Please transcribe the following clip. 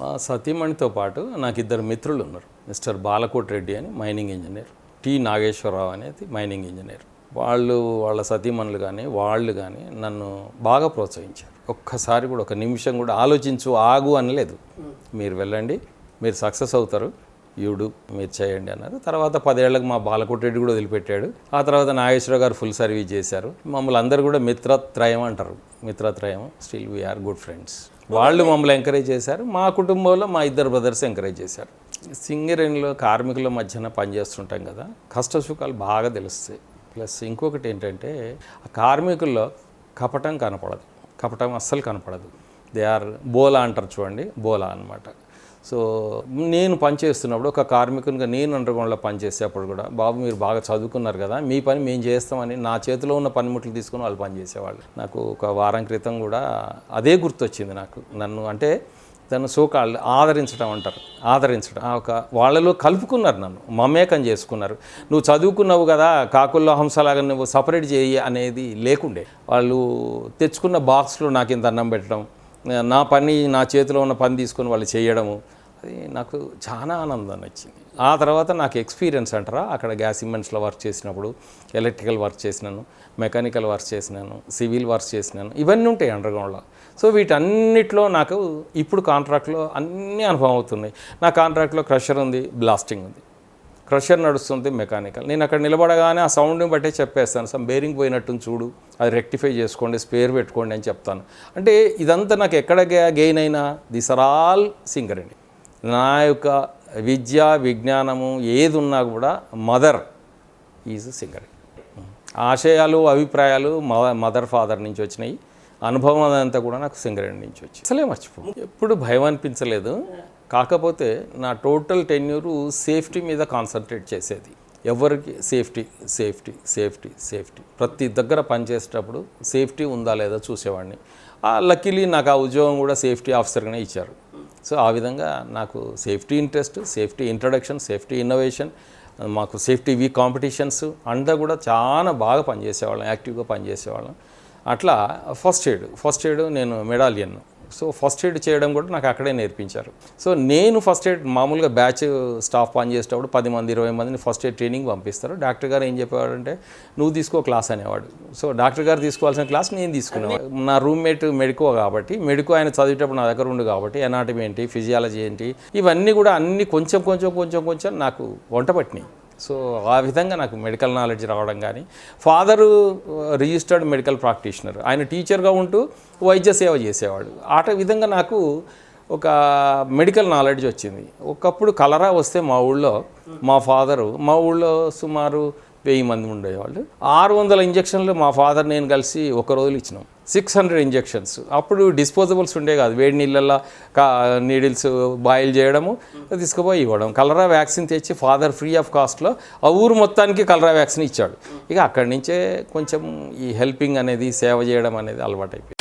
మా సతీమణితో పాటు నాకు ఇద్దరు మిత్రులు ఉన్నారు మిస్టర్ బాలకోట్ రెడ్డి అని మైనింగ్ ఇంజనీర్ టి నాగేశ్వరరావు అనేది మైనింగ్ ఇంజనీర్. వాళ్ళు వాళ్ళ సతీమణులు కానీ వాళ్ళు కానీ నన్ను బాగా ప్రోత్సహించారు. ఒక్కసారి కూడా ఒక నిమిషం కూడా ఆలోచించు ఆగు అనలేదు. మీరు వెళ్ళండి మీరు సక్సెస్ అవుతారు యూడు మీరు చేయండి అన్నారు. తర్వాత పదేళ్ళకు మా బాలకోట్ రెడ్డి కూడా వదిలిపెట్టాడు. ఆ తర్వాత నాగేశ్వర గారు ఫుల్ సర్వీస్ చేశారు. మమ్మల్ని అందరూ కూడా మిత్రత్రయం అంటారు. మిత్రత్రయం still we are good friends. వాళ్ళు మమ్మల్ని ఎంకరేజ్ చేశారు. మా కుటుంబంలో మా ఇద్దరు బ్రదర్స్ ఎంకరేజ్ చేశారు. సింగరేణిలో కార్మికుల మధ్యన పనిచేస్తుంటాం కదా కష్ట సుఖాలు బాగా తెలుస్తాయి. ప్లస్ ఇంకొకటి ఏంటంటే ఆ కార్మికుల్లో కపటం కనపడదు. కపటం అస్సలు కనపడదు. దే ఆర్ బోలా అంటారు చూడండి బోలా అన్నమాట. సో నేను పనిచేస్తున్నప్పుడు ఒక కార్మికునిగా నేను అండర్గ్రౌండ్లో పనిచేసేటప్పుడు కూడా బాబు మీరు బాగా చదువుకున్నారు కదా మీ పని మేము చేస్తామని నా చేతిలో ఉన్న పనిముట్లు తీసుకొని వాళ్ళు పనిచేసేవాళ్ళు నాకు ఒక వారం క్రితం కూడా అదే గుర్తొచ్చింది నాకు. నన్ను అంటే తను సోకాళ్ళు ఆదరించడం అంటారు ఆదరించడం. ఆ ఒక వాళ్ళలో కలుపుకున్నారు నన్ను మమేకం చేసుకున్నారు. నువ్వు చదువుకున్నావు కదా కాకుల్లో హంసలాగా నువ్వు సపరేట్ చేయి అనేది లేకుండే. వాళ్ళు తెచ్చుకున్న బాక్స్లో నాకు ఇంత అన్నం పెట్టడం నా పని నా చేతిలో ఉన్న పని తీసుకొని వాళ్ళు చేయడము అది నాకు చాలా ఆనందాన్ని వచ్చింది ఆ తర్వాత నాకు ఎక్స్పీరియన్స్ అంటారా? అక్కడ గ్యాస్ సిమెంట్స్లో వర్క్ చేసినప్పుడు ఎలక్ట్రికల్ వర్క్ చేసినాను మెకానికల్ వర్క్ చేసినాను సివిల్ వర్క్ చేసినాను ఇవన్నీ ఉంటాయి అండర్గ్రౌండ్లో. సో వీటన్నిటిలో నాకు ఇప్పుడు కాంట్రాక్ట్లో అన్నీ అనుభవం అవుతున్నాయి. నా కాంట్రాక్ట్లో క్రషర్ ఉంది బ్లాస్టింగ్ ఉంది. క్రషర్ నడుస్తుంది మెకానికల్. నేను అక్కడ నిలబడగానే ఆ సౌండ్ని బట్టే చెప్పేస్తాను. సమ్ బేరింగ్ పోయినట్టు చూడు. అది రెక్టిఫై చేసుకోండి స్పేర్ పెట్టుకోండి అని చెప్తాను. అంటే ఇదంతా నాకు ఎక్కడ గెయిన్ అయినా దిస్ ఆర్ ఆల్ సింగర్ అండి నా యొక్క విద్య విజ్ఞానము ఏది ఉన్నా కూడా మదర్ ఈజ్ సింగర్ ఆశయాలు అభిప్రాయాలు మదర్ ఫాదర్ నుంచి వచ్చినాయి. అనుభవం అదంతా కూడా నాకు సింగరేణి నుంచి వచ్చి అసలే మర్చిపో ఎప్పుడు భయం అనిపించలేదు. కాకపోతే నా టోటల్ టెన్యూరు సేఫ్టీ మీద కాన్సన్ట్రేట్ చేసేది. ఎవరికి సేఫ్టీ సేఫ్టీ సేఫ్టీ సేఫ్టీ. ప్రతి దగ్గర పనిచేసేటప్పుడు సేఫ్టీ ఉందా లేదా చూసేవాడిని. లక్కీలీ నాకు ఆ ఉద్యోగం కూడా సేఫ్టీ ఆఫీసర్గానే ఇచ్చారు. సో ఆ విధంగా నాకు safety interest safety introduction safety innovation మాకు సేఫ్టీ వీక్ కాంపిటీషన్స్ అంతా కూడా చాలా బాగా పనిచేసేవాళ్ళం యాక్టివ్గా పనిచేసేవాళ్ళం. అట్లా ఫస్ట్ ఎయిడ్ ఫస్ట్ ఎయిడ్ నేను మెడాలియన్ సో ఫస్ట్ ఎయిడ్ చేయడం కూడా నాకు అక్కడే నేర్పించారు. సో నేను ఫస్ట్ ఎయిడ్ మామూలుగా బ్యాచ్ స్టాఫ్ పనిచేసేటప్పుడు పది మంది ఇరవై మందిని ఫస్ట్ ఎయిడ్ ట్రైనింగ్ పంపిస్తారు. డాక్టర్ గారు ఏం చెప్పేవాడంటే నువ్వు తీసుకో క్లాస్ అనేవాడు. సో డాక్టర్ గారు తీసుకోవాల్సిన క్లాస్ నేను తీసుకునేవాడు. నా రూమ్మేట్ మెడికో కాబట్టి మెడికో ఆయన చదివేటప్పుడు నా దగ్గర ఉండు కాబట్టి ఎనాటమీ ఏంటి ఫిజియాలజీ ఏంటి ఇవన్నీ కూడా అన్ని కొంచెం కొంచెం కొంచెం కొంచెం నాకు వంట పట్టినాయి. సో ఆ విధంగా నాకు మెడికల్ నాలెడ్జ్ రావడం కానీ ఫాదరు రిజిస్టర్డ్ మెడికల్ ప్రాక్టీషనర్. ఆయన టీచర్గా ఉంటూ వైద్య సేవ చేసేవాడు. ఆట విధంగా నాకు ఒక మెడికల్ నాలెడ్జ్ వచ్చింది. ఒకప్పుడు కలరా వస్తే మా ఊళ్ళో మా ఫాదరు మా ఊళ్ళో సుమారు వెయ్యి మంది ఉండేవాళ్ళు. ఆరు వందల ఇంజక్షన్లు మా ఫాదర్ నేను కలిసి ఒక రోజులు ఇచ్చినాం. Six hundred injections. అప్పుడు డిస్పోజబుల్స్ ఉండే కాదు. వేడి నీళ్ళల్లో కా నీడిల్స్ బాయిల్ చేయడము తీసుకుపోయి ఇవ్వడం. కలరా వ్యాక్సిన్ తెచ్చి ఫాదర్ ఫ్రీ ఆఫ్ కాస్ట్లో ఆ ఊరు మొత్తానికి కలరా వ్యాక్సిన్ ఇచ్చాడు. ఇక అక్కడి నుంచే కొంచెం ఈ హెల్పింగ్ అనేది సేవ చేయడం అనేది అలవాటైపోయింది.